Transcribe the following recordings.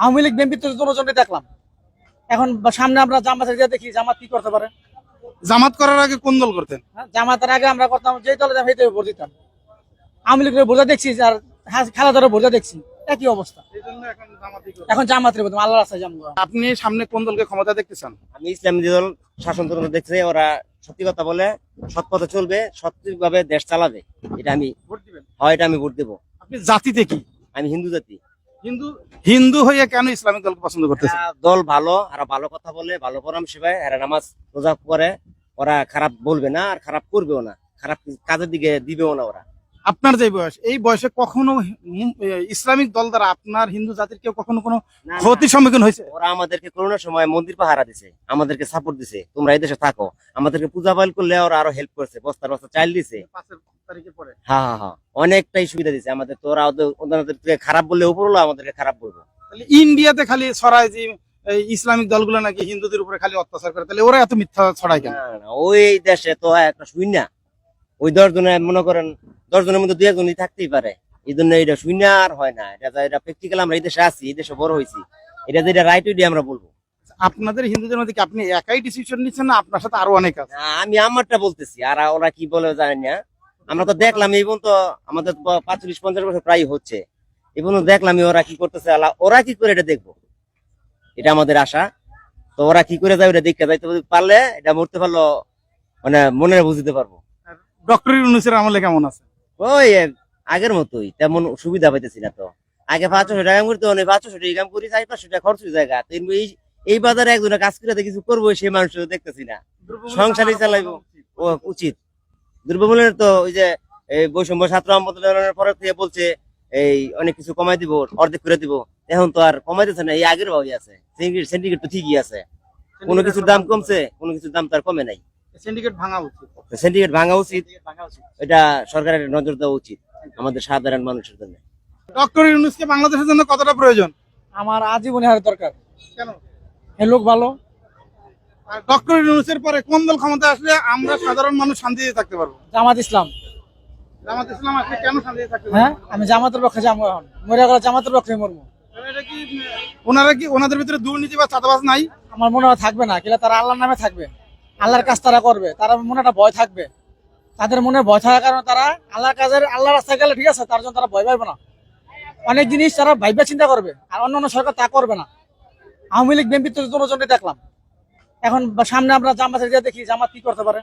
Awami League BNP তো দুজনে দেখলাম। এখন সামনে আমরা জামাতের দিয়ে দেখি জামাত কি করতে পারে? জামাত করার আগে কোন দল করতেন? হ্যাঁ, জামাতের আগে আমরা করতাম যে দলে ভোট দিতাম। আওয়ামী লীগের বোঝা দেখছি আর হ্যাঁ, খেলাধুলার বোঝা দেখছি একই অবস্থা। এখন জামাতের বলতাম আল্লাহ রাস্তায় যাব। আপনি সামনে কোন দলকে ক্ষমতা দেখতে চান? আমি ইসলামী দল শাসনতন্ত্র দেখছি ওরা সত্যি কথা বলে সৎ পথে চলবে সত্যিভাবে দেশ চালাবে। এটা আমি ভোট দিবেন? হয় এটা আমি ভোট দেবো। আপনি জাতিতে কি? আমি হিন্দু জাতি। হিন্দু? হিন্দু হয়ে কেন ইসলামিক দলকে পছন্দ করতেছে? দল ভালো আর ভালো কথা বলে, ভালো করাম সেবায় এরা নামাজ রোজা করে, ওরা খারাপ বলবে না আর খারাপ করবেও না, খারাপ কাজের দিকে দিবেও না ওরা। আপনার যে বয়স এই বয়সে কখনো ইসলামিক দল দ্বারা আপনার হিন্দু জাতির কেউ কখনো কোনো না, না, ক্ষতির সম্মুখীন হয়েছে? ওরা আমাদেরকে করোনার সময় মন্দির পাহারা দিছে আমাদেরকে সাপোর্ট দিছে তোমরা এই দেশে থাকো। আমাদেরকে পূজা পাল করলে ওরা আরও হেল্প করছে বস্তা বস্তা চাল দিছে। হ্যাঁ হ্যাঁ হ্যাঁ অনেকটাই সুবিধা দিছে আমাদের তো ওরা ওদের- খারাপ বললে উপরলো আমাদেরকে খারাপ বলব। তাহলে ইন্ডিয়াতে খালি ছড়ায় যে ইসলামিক দলগুলো নাকি হিন্দুদের উপরে খালি অত্যাচার করে তাহলে ওরা এত মিথ্যা ছড়ায় কেন? না, না, ওই দেশে তো একটা শূন্য ওই দশ জনে মনে করেন দশ জনের মধ্যে দুই একজনই থাকতেই পারে। এই জন্য এটা শূন্য আর হয় না। এটা এটা প্র্যাকটিক্যাল আমরা এই দেশে আছি এই দেশে বড় হয়েছি। এটা যেটা রাইট ওইটা আমরা বলব। আপনাদের হিন্দুদের মধ্যে কি আপনি একাই ডিসিশন নিচ্ছেন না আপনার সাথে আরও অনেক আছে? আমি আমারটা বলতেছি আর ওরা কি বলে জানি না। আমরা তো দেখলাম এই পর্যন্ত আমাদের তো পাঁচচল্লিশ পঞ্চাশ বছর প্রায় হচ্ছে। এই পর্যন্ত দেখলাম ওরা কি করতেছে আল্লাহ ওরা কি করে এটা দেখব? এটা আমাদের আশা। তো ওরা কি করে যাবে ওটা দেখতে যাইতে পারলে এটা মরতে পারল মানে মনে বুঝতে পারব। ডক্টর ইউনুসের আমলে কেমন আছে? ওই আগের মতোই তেমন সুবিধা পাইতেছি না তো। আগে পাঁচশো টাকা করতে অনেক পাঁচশো টাকা কাম করি চাই পাঁচশো টাকা খরচ হয়ে জায়গা তো এই এই বাজারে একজনে কাজ করে কিছু করব সেই মানুষ দেখতেছি না। সংসারই চালাইবো। ও উচিত। দুর্বলের তো ওই যে এই বৈষম্য ছাত্র আন্দোলনের পরে থেকে বলছে এই অনেক কিছু কমাই দিব অর্ধেক করে দিব। এখন তো আর কমাইতেছে না এই আগের ভাবে আছে। সিন্ডিকেট তো ঠিকই আছে। কোনো কিছুর দাম কমছে কোনো কিছুর দাম তো আর কমে নাই। সিন্ডিকেট ভাঙা উচিত। সিন্ডিকেট ভাঙা উচিত। এটা সরকারের নজর দেওয়া উচিত আমাদের সাধারণ মানুষের জন্য। ডক্টর ইউনুসকে বাংলাদেশের জন্য কতটা প্রয়োজন? আমার আজীবনে হারে দরকার। কেন? এ লোক ভালো। আর ডক্টর ইউনুসের পরে কোন দল ক্ষমতা আসলে আমরা সাধারণ মানুষ শান্তিতে থাকতে পারব? জামাত ইসলাম। জামাত ইসলাম আসলে কেন শান্তিতে থাকতে হ্যাঁ আমি জামাতের পক্ষে যাব এখন। মরে গেলে জামাতের পক্ষে মরবো। এটা কি ওনারা কি ওনাদের ভিতরে দুর্নীতি বা চাঁদাবাজ নাই? আমার মনে হয় থাকবে না কিনা তারা আল্লাহর নামে থাকবে। আল্লাহর কাজ তারা করবে তারা মনে একটা ভয় থাকবে। তাদের মনে ভয় থাকার কারণে তারা আল্লাহর কাজের আল্লাহ রাস্তায় গেলে ঠিক আছে তার জন্য তারা ভয় পাইবে না। অনেক জিনিস তারা ভাইবে চিন্তা করবে আর অন্য অন্য সরকার তা করবে না। আওয়ামী লীগ বিএনপি তো দুজনে দেখলাম। এখন সামনে আমরা জামাতের দিয়ে দেখি জামাত কি করতে পারে?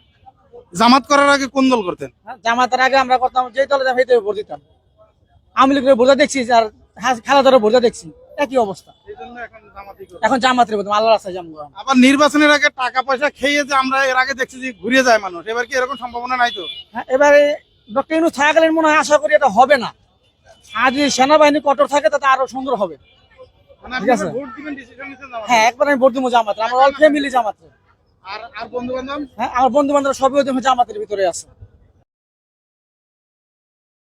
জামাত করার আগে কোন দল করতেন? হ্যাঁ, জামাতের আগে আমরা করতাম যে দলে ভোট দিতাম। আওয়ামী লীগের বোঝা দেখছি আর হ্যাঁ, খেলাধুলার বোঝা দেখছি। একই অবস্থা। এখন জামাতের বলতাম আল্লাহ রাস্তায় যাব আবার নির্বাচনের আগে টাকা পয়সা খেয়ে যে আমরা এর আগে দেখছি যে ঘুরিয়ে যায় মানুষ এবার কি এরকম সম্ভাবনা নাই তো? হ্যাঁ, এবারে ডক্টর ইনু থাকাকালীন মনে হয় আশা করি এটা হবে না। আর যদি সেনাবাহিনী কঠোর থাকে তাতে আরও সুন্দর হবে। মানে ঠিক আছে। হ্যাঁ একবার আমি ভোট দিব জামাতে আমার অল ফ্যামিলি জামাতে আর আর বন্ধু বান্ধব হ্যাঁ আমার বন্ধু বান্ধব সবই জামাতের ভিতরে আছে।